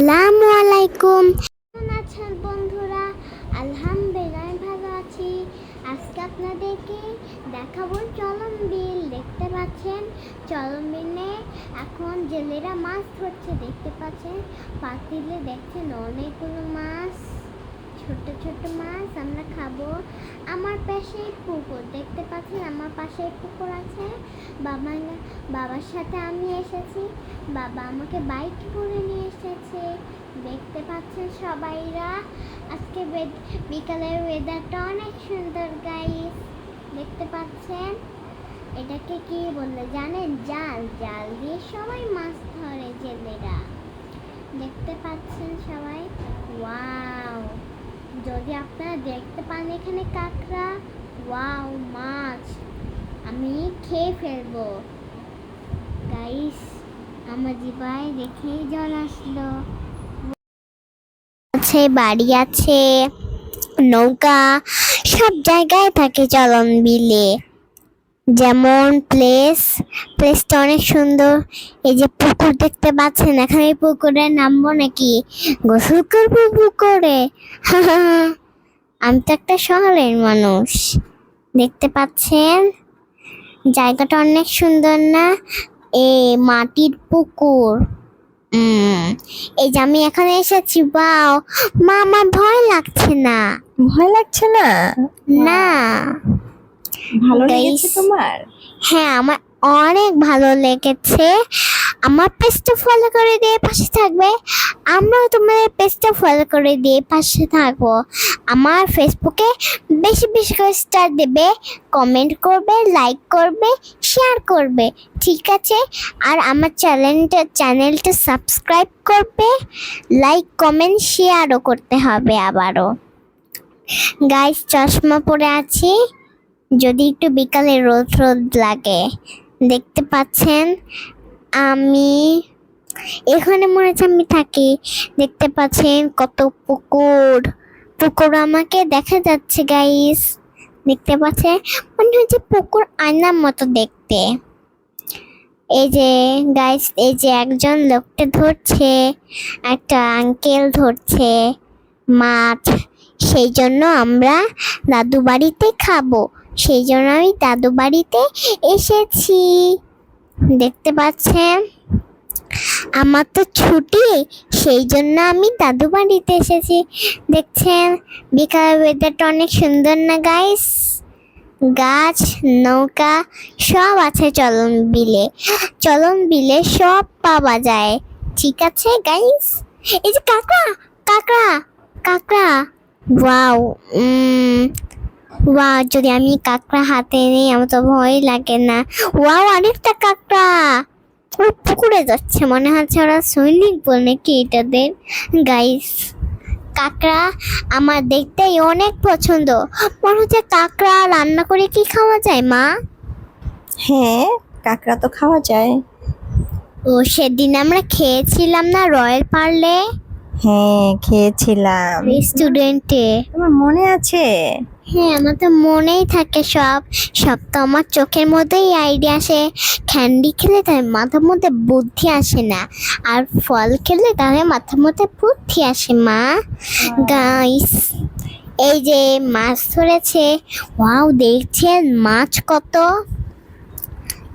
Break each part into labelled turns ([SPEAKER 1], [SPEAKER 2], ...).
[SPEAKER 1] আসসালামু আলাইকুম। কেমন আছেন বন্ধুরা? আলহামদুলিল্লাহ ভালো আছি। আজকে আপনাদেরকে দেখাবো চলন বিল, দেখতে পাচ্ছেন? চলন বিলে এখন জেলেরা মাছ ধরছে, দেখতে পাচ্ছেন? পাতিলে দেখছেন অনেকগুলো মাছ। ছোট ছোট মাছ আমরা খাব। আমার পাশে পুকুর, দেখতে পাচ্ছেন? আমার পাশে পুকুর আছে। বাবা বাবার সাথে আমি এসেছি। বাবা আমাকে বাইক করে নিয়ে এসেছে। দেখতে পাচ্ছেন সবাইরা? আজকে বিকালের ওয়েদারটা অনেক সুন্দর গাইস দেখতে পাচ্ছেন? এটাকে কি বললে জানেন? জাল জাল দিয়ে সবাই মাছ ধরে জেলেরা। দেখতে পাচ্ছেন সবাই? ওয়াও যদি আপনারা দেখতে পান এখানে কাঁকড়া, ওয়াও, মাছ, আমি খেয়ে ফেলব। গাইস, আমার জিবাই দেখে জল আসলো। আছে, বাড়ি আছে, নৌকা, সব জায়গায় থাকে চলন বিলে। যেমন প্লেস প্লেসটা অনেক সুন্দর। এই যে পুকুর দেখতে পাচ্ছেন এখন এই পুকুরে নামবো নাকি? গোসল করব পুকুরে। আমি তো একটা শহরের মানুষ। দেখতে পাচ্ছেন? জায়গাটা অনেক সুন্দর না? এ মাটির পুকুর। উম, এই যে আমি এখানে এসেছি বাও! মা আমার ভয় লাগছে না।
[SPEAKER 2] ভয় লাগছে না?
[SPEAKER 1] না।
[SPEAKER 2] ভালো. লেগেছে তোমার?
[SPEAKER 1] হ্যাঁ আমার অনেক ভালো লেগেছে। আমার পেজটা ফলো করে দিয়ে পাশে থাকবে। আমরাও তোমাদের পেজটা ফলো করে দিয়ে পাশে থাকব। আমার ফেসবুকে বেশি বেশি করে স্টার দেবে। কমেন্ট করবে লাইক করবে শেয়ার করবে। ঠিক আছে? আর আমার চ্যানেলটা চ্যানেলটা সাবস্ক্রাইব করবে। লাইক কমেন্ট শেয়ারও করতে হবে আবারও। গাইস চশমা পরে আছি। যদি একটু বিকালে রোদ রোদ লাগে, দেখতে পাচ্ছেন আমি, এখানে মনে হচ্ছে আমি থাকি, দেখতে পাচ্ছেন কত পুকুর পুকুর আমাকে দেখা যাচ্ছে গাইস দেখতে পাচ্ছেন? মনে হচ্ছে পুকুর আয়নার মতো দেখতে। এই যে গাইস এই যে একজন লোকটা ধরছে, একটা আঙ্কেল ধরছে মাছ সেই জন্য আমরা দাদু বাড়িতে খাব। সেই জন্য আমি দাদু বাড়িতে এসেছি। দেখতে পাচ্ছেন? আমার তো ছুটি সেই জন্য আমি দাদু বাড়িতে এসেছি। দেখছেন? বিকালের ওয়েদারটা অনেক সুন্দর না গাইস গাছ, নৌকা, সব আছে চলন বিলে। চলন বিলে সব পাওয়া যায়। ঠিক আছে গাইস এই যে কাকড়া কাকড়া কাকড়া। ওয়াও ওয়া যদি আমি কাঁকড়া হাতে নিই আমার তো ভয় লাগে না। ওয়াও অনেকটা কাঁকড়া। ও পুকুরে যাচ্ছে মনে হচ্ছে ওরা সৈনিক বল নাকি এটাদের। গাইস কাঁকড়া আমার দেখতেই অনেক পছন্দ। মনে হচ্ছে কাঁকড়া রান্না করে কি খাওয়া যায় মা?
[SPEAKER 2] হ্যাঁ কাঁকড়া তো খাওয়া যায়।
[SPEAKER 1] ও সেদিন আমরা খেয়েছিলাম না রয়্যাল পার্লে?
[SPEAKER 2] হ্যাঁ খেয়েছিলাম।
[SPEAKER 1] রেস্টুরেন্টে
[SPEAKER 2] তোমার মনে আছে?
[SPEAKER 1] হ্যাঁ আমার তো মনেই থাকে সব। সব তো আমার চোখের মধ্যেই আইডিয়া আসে। ক্যান্ডি খেলে তার মাথার মধ্যে বুদ্ধি আসে না। আর ফল খেলে তাহলে মাথার মধ্যে বুদ্ধি আসে মা। গাইস এই যে মাছ ধরেছে। ওয়াও দেখছেন মাছ কত?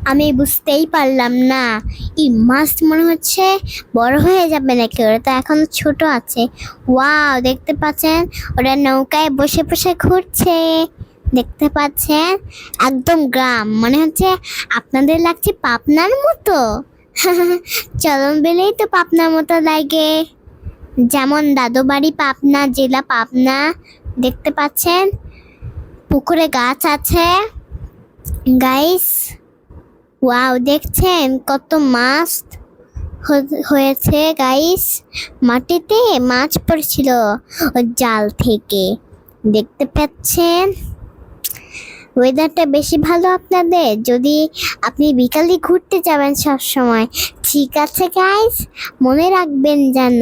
[SPEAKER 1] আমি বুঝতেই পারলাম না। এই মাস্ট মনে হচ্ছে বড় হয়ে যাবে নাকি? ওরা তো এখন ছোট আছে। ওয়াও দেখতে পাচ্ছেন? ওরা নৌকায় বসে বসে ঘুরছে। দেখতে পাচ্ছেন? একদম গ্রাম। মনে হচ্ছে আপনাদের লাগছে পাপনার মতো। চলন বেলেই তো পাপনার মতো লাগে। যেমন দাদু বাড়ি পাবনা, জেলা পাবনা, দেখতে পাচ্ছেন? পুকুরে গাছ আছে। গাইস ওয়াও দেখছেন কত মাছ হয়েছে গাইস মাটিতে মাছ পড়ছিল জাল থেকে। দেখতে পাচ্ছেন? ওয়েদারটা বেশি ভালো আপনাদের? যদি আপনি বিকালে ঘুরতে যাবেন সব সময় ঠিক আছে গাইস মনে রাখবেন যেন।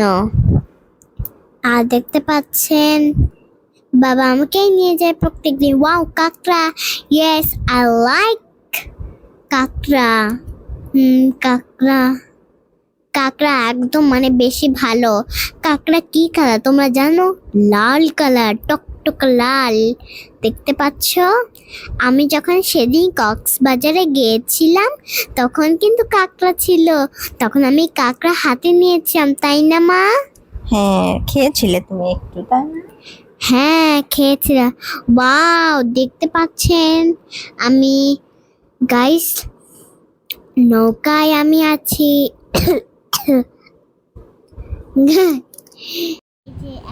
[SPEAKER 1] আর দেখতে পাচ্ছেন, বাবা আমাকেই নিয়ে যায় প্রত্যেকদিন। ওয়াও কাকড়া। ইয়েস আই লাইক কাকড়া। হুম কাকড়া। কাকড়া একদম মানে বেশি ভালো। কাকড়া কি কালার? তোমরা জানো? লাল কালার টকটক লাল। দেখতে পাচ্ছ? আমি যখন সেদিন কক্সবাজারে গিয়েছিলাম তখন কিন্তু কাকড়া ছিল। তখন আমি কাকড়া হাতে নিয়েছিলাম তাই না মা?
[SPEAKER 2] হ্যাঁ খেয়েছিলে তুমি একটু তাই না?
[SPEAKER 1] হ্যাঁ খেয়েছিলাম। ওয়াও দেখতে পাচ্ছেন? আমি গাইস নৌকায় আমি আছি।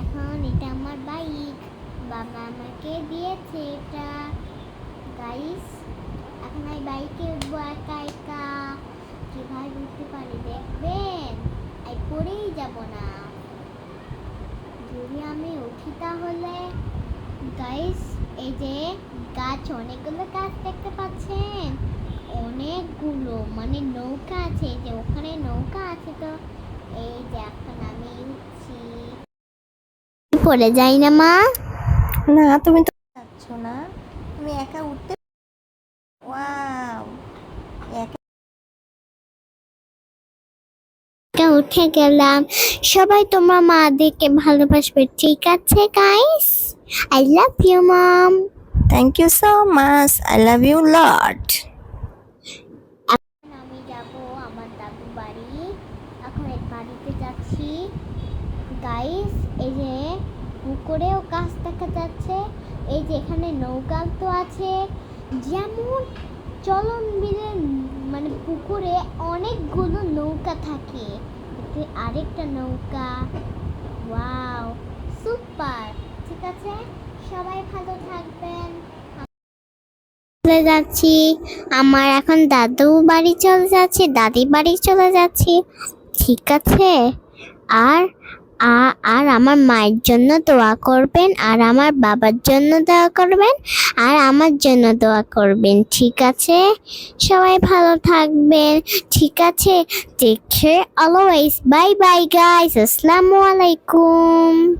[SPEAKER 1] এখন এটা আমার বাইক বাবা আমাকে দিয়েছে এটা। গাইস এখন আমি বাইকে উঠবো একা একা। কীভাবে উঠতে পারি দেখবেন? এই পড়েই যাব না। যদি আমি উঠি তাহলে। গাইস এই যে গাছ, অনেকগুলো গাছ পাচ্ছেন অনেকগুলো মানে নৌকা আছে যে ওখানে নৌকা আছে তো। এই যে এখন আমি উঠছি। পড়ে যাই না মা?
[SPEAKER 2] না তুমি তো যাচ্ছ না। তুমি একা উঠতে ওয়াও। একা
[SPEAKER 1] একা উঠে গেলাম। সবাই তোমার মা দেখে ভালোবাসবে ঠিক আছে guys I love you mom
[SPEAKER 2] thank you so much I love you lot
[SPEAKER 1] আমি যাব আমার দাদু বাড়ি এখন এই বাড়িতে যাচ্ছি গাইস, এই যে পুকুরেও গাছ দেখা যাচ্ছে, এই যে এখানে নৌকা তো আছে। যেমন চলন বিলে মানে পুকুরে অনেকগুলো নৌকা থাকে। আরেকটা নৌকা। Wow, super. ঠিক আছে, সবাই ভালো থাকবেন। চলে যাচ্ছি। আমার এখন দাদু বাড়ি চলে যাচ্ছে দাদি বাড়ি চলে যাচ্ছি। ঠিক আছে, আর আ- আর আমার মায়ের জন্য দোয়া করবেন, আর আমার বাবার জন্য দোয়া করবেন, আর আমার জন্য দোয়া করবেন, ঠিক আছে? সবাই ভালো থাকবেন, ঠিক আছে? Take care always bye bye guys আসসালামু আলাইকুম।